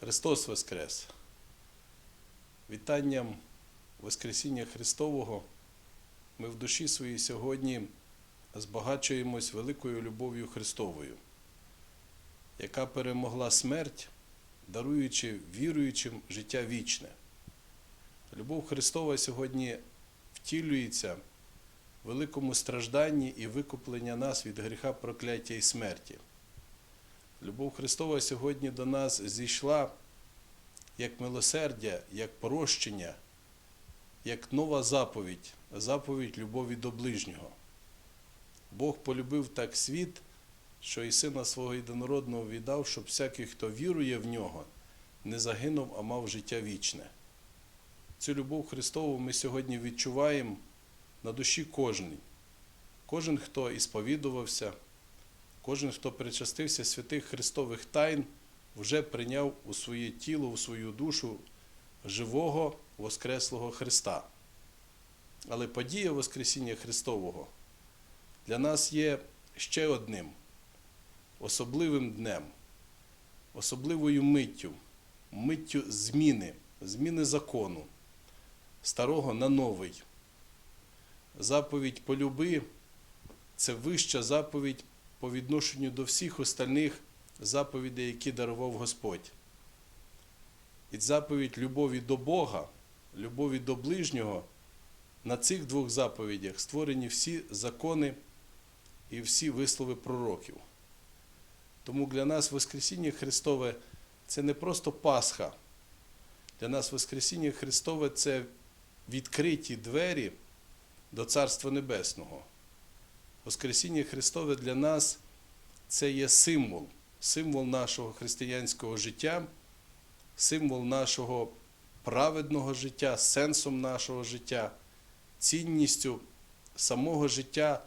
Христос Воскрес! Вітанням Воскресіння Христового ми в душі своїй сьогодні збагачуємось великою любов'ю Христовою, яка перемогла смерть, даруючи віруючим життя вічне. Любов Христова сьогодні втілюється в великому стражданні і викуплення нас від гріха прокляття і смерті. Любов Христова сьогодні до нас зійшла як милосердя, як прощення, як нова заповідь, заповідь любові до ближнього. Бог полюбив так світ, що і Сина свого єдинородного віддав, щоб всякий, хто вірує в нього, не загинув, а мав життя вічне. Цю любов Христову ми сьогодні відчуваємо на душі кожний. Кожен, хто ісповідувався, Кожен, хто причастився святих Христових тайн, вже прийняв у своє тіло, у свою душу живого Воскреслого Христа. Але подія Воскресіння Христового для нас є ще одним особливим днем, особливою миттю, миттю зміни, зміни закону, старого на новий. Заповідь полюби це вища заповідь по відношенню до всіх остальних заповідей, які дарував Господь. І заповідь любові до Бога, любові до ближнього, на цих двох заповідях створені всі закони і всі вислови пророків. Тому для нас Воскресіння Христове це не просто Пасха. Для нас Воскресіння Христове це відкриті двері до Царства Небесного. Воскресіння Христове для нас це є символ, символ нашого християнського життя, символ нашого праведного життя, сенсом нашого життя, цінністю самого життя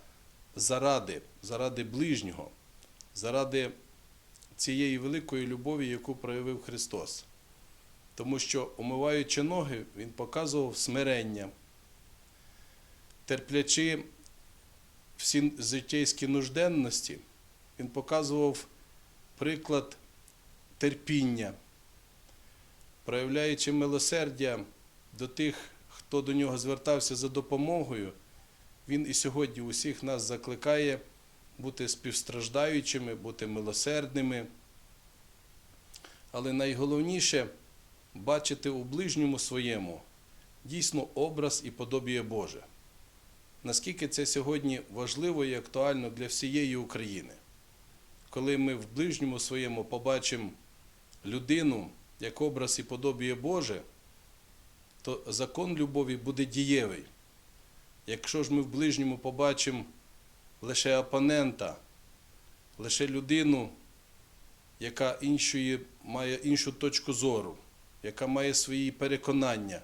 заради, заради ближнього, заради цієї великої любові, яку проявив Христос. Тому що, умиваючи ноги, Він показував смирення, терплячи всі життєйські нужденності, він показував приклад терпіння, проявляючи милосердя до тих, хто до нього звертався за допомогою, він і сьогодні усіх нас закликає бути співстраждаючими, бути милосердними. Але найголовніше бачити у ближньому своєму дійсно образ і подобіє Боже наскільки це сьогодні важливо і актуально для всієї України, коли ми в ближньому своєму побачимо людину як образ і подобіє Боже, то закон любові буде дієвий. Якщо ж ми в ближньому побачимо лише опонента, лише людину, яка іншої, має іншу точку зору, яка має свої переконання,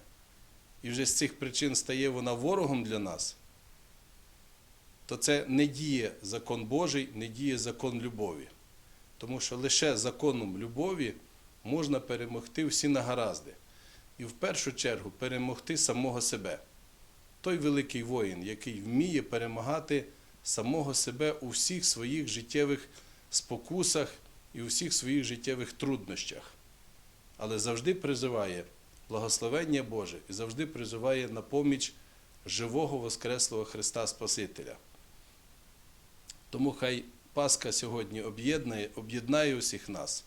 і вже з цих причин стає вона ворогом для нас, то це не діє закон Божий, не діє закон любові. Тому що лише законом любові можна перемогти всі нагаразди. І в першу чергу перемогти самого себе. Той великий воїн, який вміє перемагати самого себе у всіх своїх життєвих спокусах і у всіх своїх життєвих труднощах. Але завжди призиває благословення Боже і завжди призиває на поміч живого Воскреслого Христа Спасителя. Тому хай Пасха сьогодні об'єднає, об'єднає усіх нас,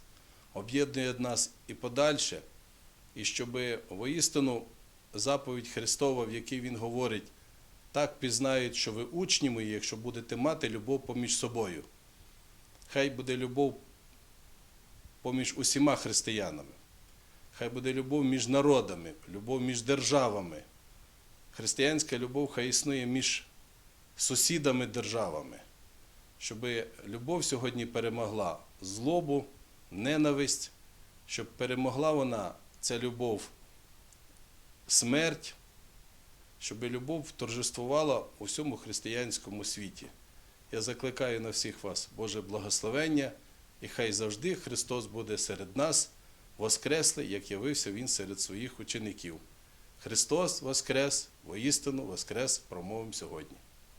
об'єднує нас і подальше, і щоб воістину заповідь Христова, в якій Він говорить, так пізнають, що ви учні мої, якщо будете мати любов поміж собою. Хай буде любов поміж усіма християнами, хай буде любов між народами, любов між державами. Християнська любов хай існує між сусідами державами щоб любов сьогодні перемогла злобу, ненависть, щоб перемогла вона, ця любов, смерть, щоб любов торжествувала у всьому християнському світі. Я закликаю на всіх вас Боже благословення, і хай завжди Христос буде серед нас, воскреслий, як явився Він серед своїх учеників. Христос Воскрес, воістину Воскрес, промовимо сьогодні.